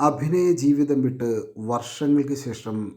അഭിനയ ജീവിതം വിട്ട് വർഷങ്ങൾക്ക് ശേഷം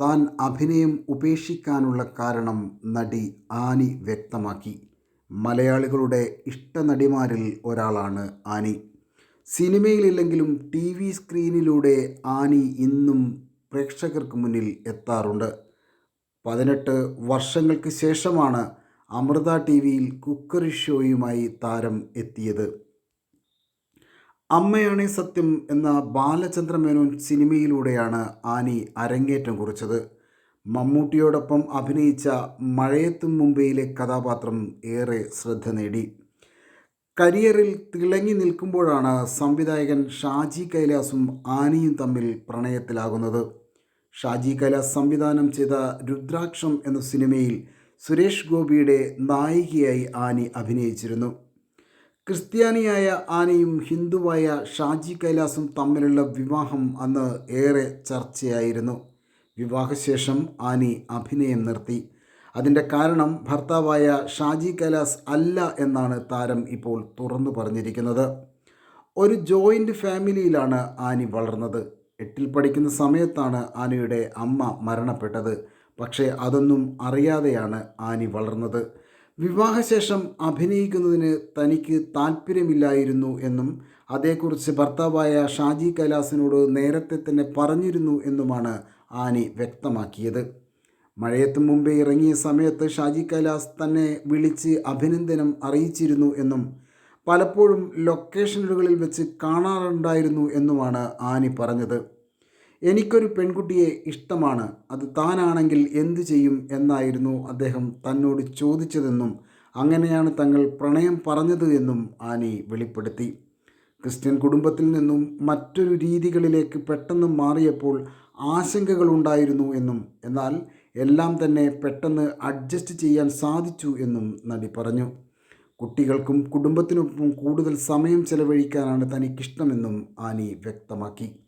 താൻ അഭിനയം ഉപേക്ഷിക്കാനുള്ള കാരണം നടി ആനി വ്യക്തമാക്കി. മലയാളികളുടെ ഇഷ്ടനടിമാരിൽ ഒരാളാണ് ആനി. സിനിമയിലില്ലെങ്കിലും ടി വി സ്ക്രീനിലൂടെ ആനി ഇന്നും പ്രേക്ഷകർക്ക് മുന്നിൽ എത്താറുണ്ട്. പതിനെട്ട് വർഷങ്ങൾക്ക് ശേഷമാണ് അമൃത ടി വിയിൽ കുക്കറി ഷോയുമായി താരം എത്തിയത്. അമ്മയാണേ സത്യം എന്ന ബാലചന്ദ്ര മേനോൻ സിനിമയിലൂടെയാണ് ആനി അരങ്ങേറ്റം കുറിച്ചത്. മമ്മൂട്ടിയോടൊപ്പം അഭിനയിച്ച മഴയത്തും മുംബൈയിലെ കഥാപാത്രം ഏറെ ശ്രദ്ധ നേടി. കരിയറിൽ തിളങ്ങി നിൽക്കുമ്പോഴാണ് സംവിധായകൻ ഷാജി കൈലാസും ആനിയും തമ്മിൽ പ്രണയത്തിലാകുന്നത്. ഷാജി കൈലാസ് സംവിധാനം ചെയ്ത രുദ്രാക്ഷം എന്ന സിനിമയിൽ സുരേഷ് ഗോപിയുടെ നായികയായി ആനി അഭിനയിച്ചിരുന്നു. ക്രിസ്ത്യാനിയായ ആനയും ഹിന്ദുവായ ഷാജി കൈലാസും തമ്മിലുള്ള വിവാഹം അന്ന് ഏറെ ചർച്ചയായിരുന്നു. വിവാഹശേഷം ആനി അഭിനയം നിർത്തി. അതിന്റെ കാരണം ഭർത്താവായ ഷാജി കൈലാസ് അല്ല എന്നാണ് താരം ഇപ്പോൾ തുറന്നു പറഞ്ഞിരിക്കുന്നത്. ഒരു ജോയിന്റ് ഫാമിലിയിലാണ് ആനി വളർന്നത്. എട്ടിൽ പഠിക്കുന്ന സമയത്താണ് ആനിയുടെ അമ്മ മരണപ്പെട്ടത്. പക്ഷേ അതൊന്നും അറിയാതെയാണ് ആനി വളർന്നത്. വിവാഹശേഷം അഭിനയിക്കുന്നതിന് തനിക്ക് താല്പര്യമില്ലായിരുന്നു എന്നും അതേക്കുറിച്ച് ഭർത്താവായ ഷാജി കൈലാസിനോട് നേരത്തെ തന്നെ പറഞ്ഞിരുന്നു എന്നുമാണ് ആനി വ്യക്തമാക്കിയത്. മഴയത്ത് മുമ്പേ ഇറങ്ങിയ സമയത്ത് ഷാജി കൈലാസ് തന്നെ വിളിച്ച് അഭിനന്ദനം അറിയിച്ചിരുന്നു എന്നും പലപ്പോഴും ലൊക്കേഷനുകളിൽ വെച്ച് കാണാറുണ്ടായിരുന്നു എന്നുമാണ് ആനി പറഞ്ഞത്. എനിക്കൊരു പെൺകുട്ടിയെ ഇഷ്ടമാണ്. അത് താനാണെങ്കിൽ എന്തു ചെയ്യും എന്നായിരുന്നു അദ്ദേഹം തന്നോട് ചോദിച്ചതെന്നും അങ്ങനെയാണ് തങ്ങൾ പ്രണയം പറഞ്ഞത് എന്നും ആനി വെളിപ്പെടുത്തി. ക്രിസ്ത്യൻ കുടുംബത്തിൽ നിന്നും മറ്റൊരു രീതികളിലേക്ക് പെട്ടെന്ന് മാറിയപ്പോൾ ആശങ്കകളുണ്ടായിരുന്നു എന്നും എന്നാൽ എല്ലാം തന്നെ പെട്ടെന്ന് അഡ്ജസ്റ്റ് ചെയ്യാൻ സാധിച്ചു എന്നും നടി പറഞ്ഞു. കുട്ടികൾക്കും കുടുംബത്തിനൊപ്പം കൂടുതൽ സമയം ചെലവഴിക്കാനാണ് തനിക്കിഷ്ടമെന്നും ആനി വ്യക്തമാക്കി.